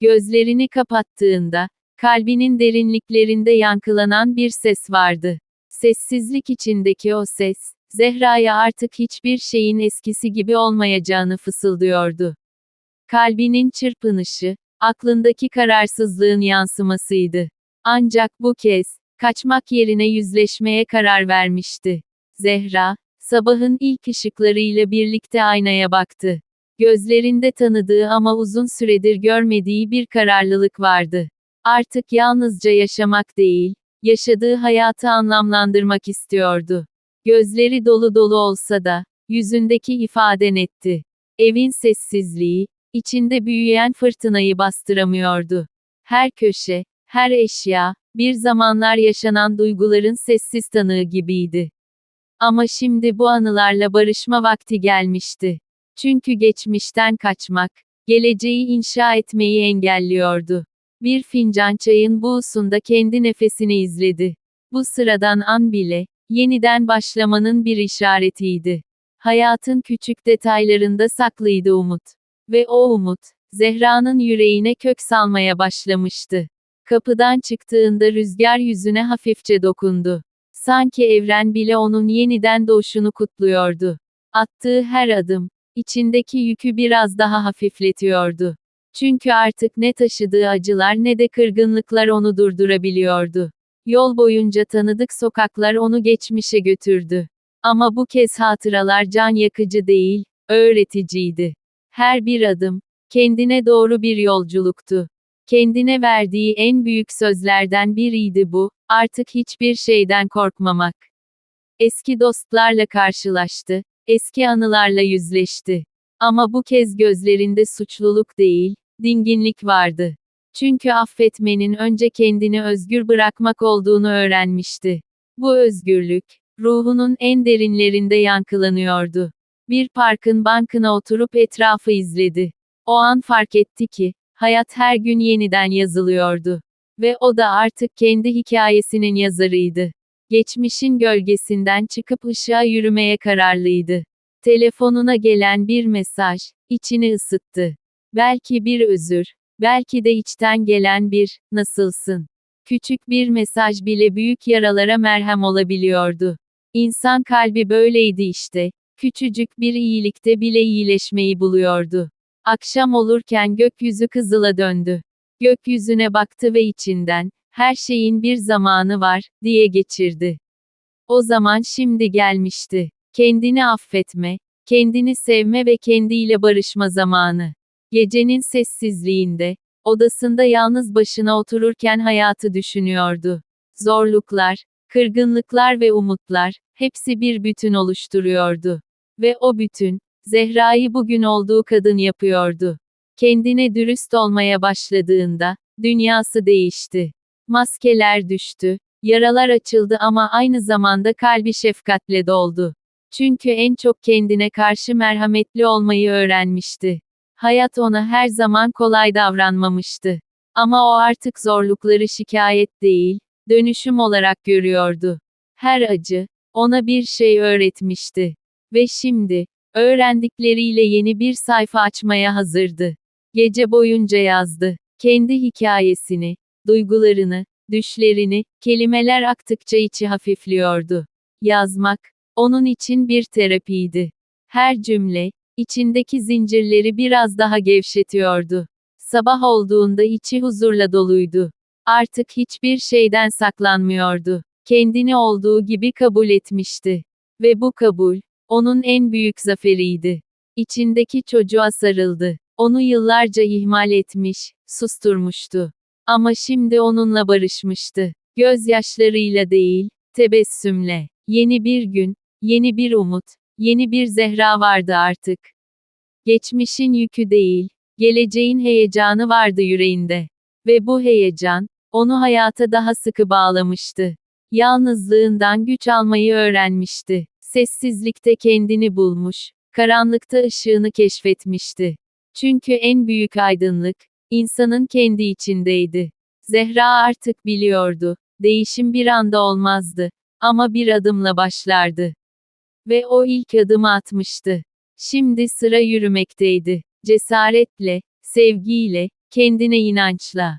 Gözlerini kapattığında, kalbinin derinliklerinde yankılanan bir ses vardı. Sessizlik içindeki o ses, Zehra'ya artık hiçbir şeyin eskisi gibi olmayacağını fısıldıyordu. Kalbinin çırpınışı, aklındaki kararsızlığın yansımasıydı. Ancak bu kez, kaçmak yerine yüzleşmeye karar vermişti. Zehra, sabahın ilk ışıklarıyla birlikte aynaya baktı. Gözlerinde tanıdığı ama uzun süredir görmediği bir kararlılık vardı. Artık yalnızca yaşamak değil, yaşadığı hayatı anlamlandırmak istiyordu. Gözleri dolu dolu olsa da, yüzündeki ifade netti. Evin sessizliği, içinde büyüyen fırtınayı bastıramıyordu. Her köşe, her eşya, bir zamanlar yaşanan duyguların sessiz tanığı gibiydi. Ama şimdi bu anılarla barışma vakti gelmişti. Çünkü geçmişten kaçmak, geleceği inşa etmeyi engelliyordu. Bir fincan çayın buğusunda kendi nefesini izledi. Bu sıradan an bile, yeniden başlamanın bir işaretiydi. Hayatın küçük detaylarında saklıydı umut. Ve o umut, Zehra'nın yüreğine kök salmaya başlamıştı. Kapıdan çıktığında rüzgar yüzüne hafifçe dokundu. Sanki evren bile onun yeniden doğuşunu kutluyordu. Attığı her adım, içindeki yükü biraz daha hafifletiyordu. Çünkü artık ne taşıdığı acılar ne de kırgınlıklar onu durdurabiliyordu. Yol boyunca tanıdık sokaklar onu geçmişe götürdü. Ama bu kez hatıralar can yakıcı değil, öğreticiydi. Her bir adım, kendine doğru bir yolculuktu. Kendine verdiği en büyük sözlerden biriydi bu, artık hiçbir şeyden korkmamak. Eski dostlarla karşılaştı, eski anılarla yüzleşti. Ama bu kez gözlerinde suçluluk değil, dinginlik vardı. Çünkü affetmenin önce kendini özgür bırakmak olduğunu öğrenmişti. Bu özgürlük, ruhunun en derinlerinde yankılanıyordu. Bir parkın bankına oturup etrafı izledi. O an fark etti ki, hayat her gün yeniden yazılıyordu. Ve o da artık kendi hikayesinin yazarıydı. Geçmişin gölgesinden çıkıp ışığa yürümeye kararlıydı. Telefonuna gelen bir mesaj, içini ısıttı. Belki bir özür, belki de içten gelen bir, nasılsın? Küçük bir mesaj bile büyük yaralara merhem olabiliyordu. İnsan kalbi böyleydi işte, küçücük bir iyilikte bile iyileşmeyi buluyordu. Akşam olurken gökyüzü kızıla döndü. Gökyüzüne baktı ve içinden, her şeyin bir zamanı var, diye geçirdi. O zaman şimdi gelmişti. Kendini affetme, kendini sevme ve kendiyle barışma zamanı. Gecenin sessizliğinde, odasında yalnız başına otururken hayatı düşünüyordu. Zorluklar, kırgınlıklar ve umutlar, hepsi bir bütün oluşturuyordu. Ve o bütün, Zehra'yı bugün olduğu kadın yapıyordu. Kendine dürüst olmaya başladığında, dünyası değişti. Maskeler düştü, yaralar açıldı ama aynı zamanda kalbi şefkatle doldu. Çünkü en çok kendine karşı merhametli olmayı öğrenmişti. Hayat ona her zaman kolay davranmamıştı. Ama o artık zorlukları şikayet değil, dönüşüm olarak görüyordu. Her acı, ona bir şey öğretmişti. Ve şimdi, öğrendikleriyle yeni bir sayfa açmaya hazırdı. Gece boyunca yazdı. Kendi hikayesini, duygularını, düşlerini, kelimeler aktıkça içi hafifliyordu. Yazmak, onun için bir terapiydi. Her cümle, içindeki zincirleri biraz daha gevşetiyordu. Sabah olduğunda içi huzurla doluydu. Artık hiçbir şeyden saklanmıyordu. Kendini olduğu gibi kabul etmişti. Ve bu kabul, onun en büyük zaferiydi. İçindeki çocuğa sarıldı. Onu yıllarca ihmal etmiş, susturmuştu. Ama şimdi onunla barışmıştı. Gözyaşlarıyla değil, tebessümle. Yeni bir gün, yeni bir umut, yeni bir Zehra vardı artık. Geçmişin yükü değil, geleceğin heyecanı vardı yüreğinde. Ve bu heyecan, onu hayata daha sıkı bağlamıştı. Yalnızlığından güç almayı öğrenmişti. Sessizlikte kendini bulmuş, karanlıkta ışığını keşfetmişti. Çünkü en büyük aydınlık, insanın kendi içindeydi. Zehra artık biliyordu, değişim bir anda olmazdı, ama bir adımla başlardı. Ve o ilk adımı atmıştı. Şimdi sıra yürümekteydi. Cesaretle, sevgiyle, Kendine inançla.